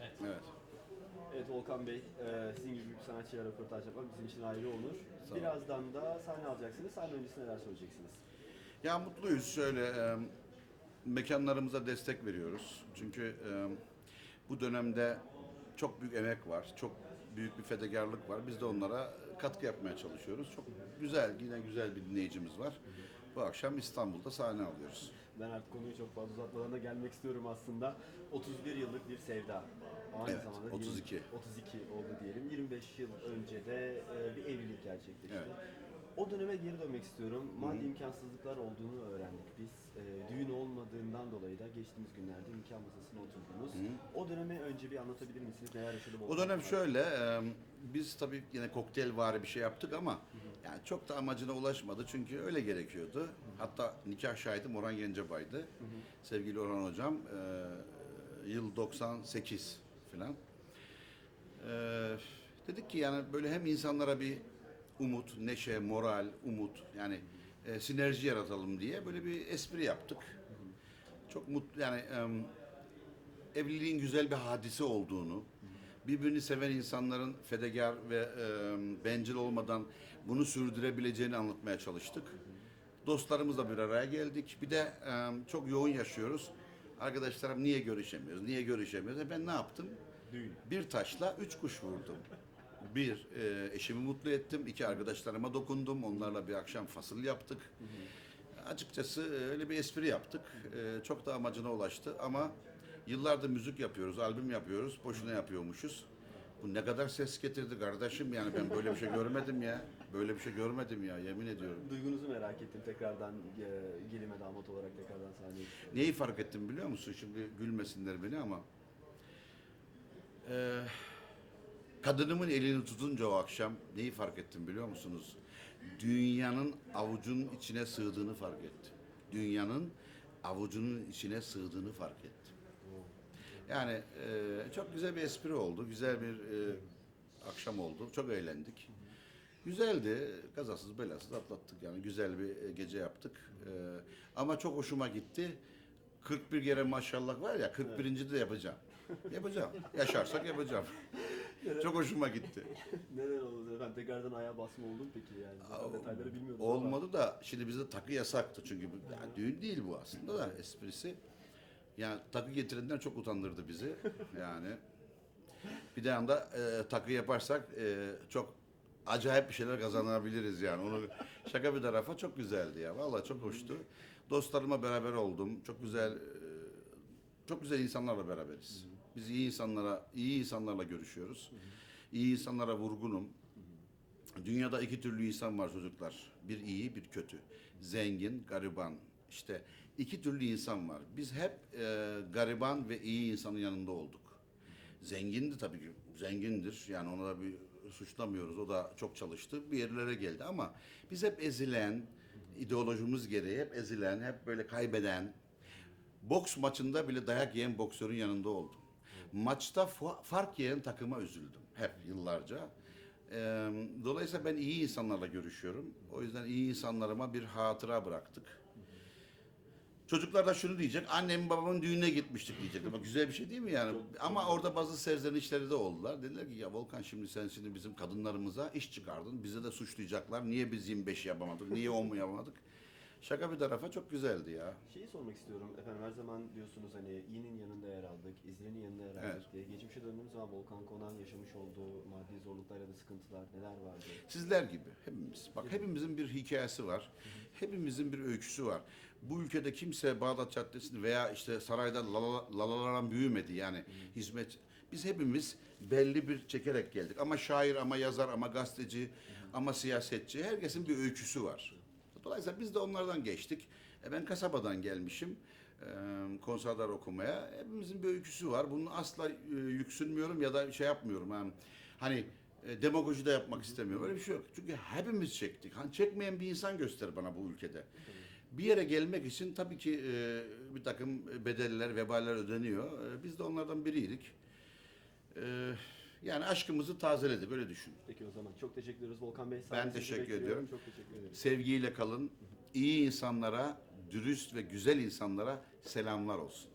Evet. Evet. Evet Volkan Bey, e, sizin gibi bir sanatçıyla röportaj yapmak bizim için ayrı onur. Sağ olun. Birazdan da sahne alacaksınız. Sahne öncesi neler söyleyeceksiniz? Ya mutluyuz şöyle e, mekanlarımıza destek veriyoruz. Çünkü e, bu dönemde çok büyük emek var, çok büyük bir fedakarlık var. Biz de onlara katkı yapmaya çalışıyoruz. Çok güzel, yine güzel bir dinleyicimiz var. Bu akşam İstanbul'da sahne alıyoruz. Ben artık konuyu çok fazla uzatmadan da gelmek istiyorum aslında. 31 yıllık bir sevda. Aynı Evet, zamanda 32. 20 32 oldu diyelim. 25 yıl önce de e, bir evlilik gerçekleşti. Evet. O döneme geri dönmek istiyorum. Maddi imkansızlıklar olduğunu öğrendik biz. E, düğün olmadığından dolayı da geçtiğimiz günlerde nikah masasına oturdunuz. O dönemi önce bir anlatabilir misiniz? Neler yaşadı O dönem şöyle, e, biz tabii yine kokteyl vari bir şey yaptık ama yani çok da amacına ulaşmadı çünkü öyle gerekiyordu. Hatta nikah şahidim Orhan Gencebay'dı. Sevgili Orhan Hocam, e, yıl 98 filan. E, dedik ki yani böyle hem insanlara bir umut, neşe, moral, umut yani e, sinerji yaratalım diye böyle bir espri yaptık. Çok mutlu yani em, evliliğin güzel bir hadise olduğunu, birbirini seven insanların fedakar ve e, bencil olmadan bunu sürdürebileceğini anlatmaya çalıştık. Dostlarımızla bir araya geldik. Bir de e, çok yoğun yaşıyoruz. Arkadaşlarım niye görüşemiyoruz, niye görüşemiyoruz? E ben ne yaptım? Düğün. Bir taşla üç kuş vurdum. Bir, e, eşimi mutlu ettim. iki arkadaşlarıma dokundum. Onlarla bir akşam fasıl yaptık. Açıkçası öyle bir espri yaptık. E, çok da amacına ulaştı ama yıllardır müzik yapıyoruz, albüm yapıyoruz. Boşuna yapıyormuşuz. Bu ne kadar ses getirdi kardeşim yani ben böyle bir şey görmedim ya. Böyle bir şey görmedim ya yemin ediyorum. Duygunuzu merak ettim tekrardan e, gelime damat olarak tekrardan sahneye. Neyi fark ettim biliyor musun? Şimdi gülmesinler beni ama Ee, kadınımın elini tutunca o akşam neyi fark ettim biliyor musunuz? Dünyanın avucunun içine sığdığını fark ettim. Dünyanın avucunun içine sığdığını fark ettim. Yani e, çok güzel bir espri oldu. Güzel bir e, akşam oldu. Çok eğlendik. Güzeldi. Kazasız belasız atlattık yani. Güzel bir e, gece yaptık. E, ama çok hoşuma gitti. 41 kere maşallah var ya 41. de yapacağım. Yapacağım. Yaşarsak yapacağım. çok hoşuma gitti. Neler oldu efendim? Tekrardan ayağa basma oldu mu peki yani? Zaten detayları bilmiyordum ama. Olmadı da şimdi bizde takı yasaktı çünkü yani düğün değil bu aslında da esprisi. Yani takı getirenler çok utandırdı bizi yani. Bir de anda e, takı yaparsak e, çok acayip bir şeyler kazanabiliriz yani. Onu şaka bir tarafa çok güzeldi ya. Vallahi çok hoştu. Dostlarıma beraber oldum. Çok güzel e, çok güzel insanlarla beraberiz. Biz iyi insanlara, iyi insanlarla görüşüyoruz. İyi insanlara vurgunum. Dünyada iki türlü insan var çocuklar. Bir iyi, bir kötü. Zengin, gariban. İşte iki türlü insan var. Biz hep e, gariban ve iyi insanın yanında olduk. Zengindi tabii ki. Zengindir. Yani ona da bir suçlamıyoruz. O da çok çalıştı. Bir yerlere geldi ama biz hep ezilen, ideolojimiz gereği hep ezilen, hep böyle kaybeden, boks maçında bile dayak yiyen boksörün yanında oldum. Maçta fa- fark yiyen takıma üzüldüm. Hep yıllarca. Ee, dolayısıyla ben iyi insanlarla görüşüyorum. O yüzden iyi insanlarıma bir hatıra bıraktık. Çocuklar da şunu diyecek, annemin babamın düğününe gitmiştik diyecek. Ama güzel bir şey değil mi yani? Ama orada bazı serzenişleri de oldular. Dediler ki ya Volkan şimdi sen şimdi bizim kadınlarımıza iş çıkardın. Bize de suçlayacaklar. Niye biz 25 yapamadık? Niye 10 mu yapamadık? Şaka bir tarafa çok güzeldi ya. Şeyi sormak istiyorum efendim her zaman diyorsunuz hani iyinin yanında yer aldık, izlenin yanında yer aldık Evet. diye. Geçmişe döndüğümüz zaman Volkan Konan yaşamış olduğu maddi zorluklar ya da sıkıntılar neler vardı? Sizler gibi hepimiz. Bak hepimizin bir hikayesi var. Hepimizin bir öyküsü var. Bu ülkede kimse Bağdat Caddesi'ni veya işte sarayda lala- büyümedi yani hizmet. Biz hepimiz belli bir çekerek geldik. Ama şair, ama yazar, ama gazeteci, ama siyasetçi. Herkesin bir öyküsü var. Dolayısıyla biz de onlardan geçtik. E ben kasabadan gelmişim e, konservatuar okumaya. Hepimizin bir öyküsü var. Bunun asla e, yüksünmüyorum ya da şey yapmıyorum. Yani, hani e, demagoji de yapmak istemiyorum. Öyle bir şey yok. Çünkü hepimiz çektik. Hani çekmeyen bir insan göster bana bu ülkede. Bir yere gelmek için tabii ki e, bir takım bedeller, veballer ödeniyor. E, biz de onlardan biriydik. E, yani aşkımızı tazeledi. Böyle düşün. Peki o zaman çok teşekkür ederiz Volkan Bey. Ben teşekkür bekliyorum. ediyorum. Çok teşekkür ederim. Sevgiyle kalın. İyi insanlara, dürüst ve güzel insanlara selamlar olsun.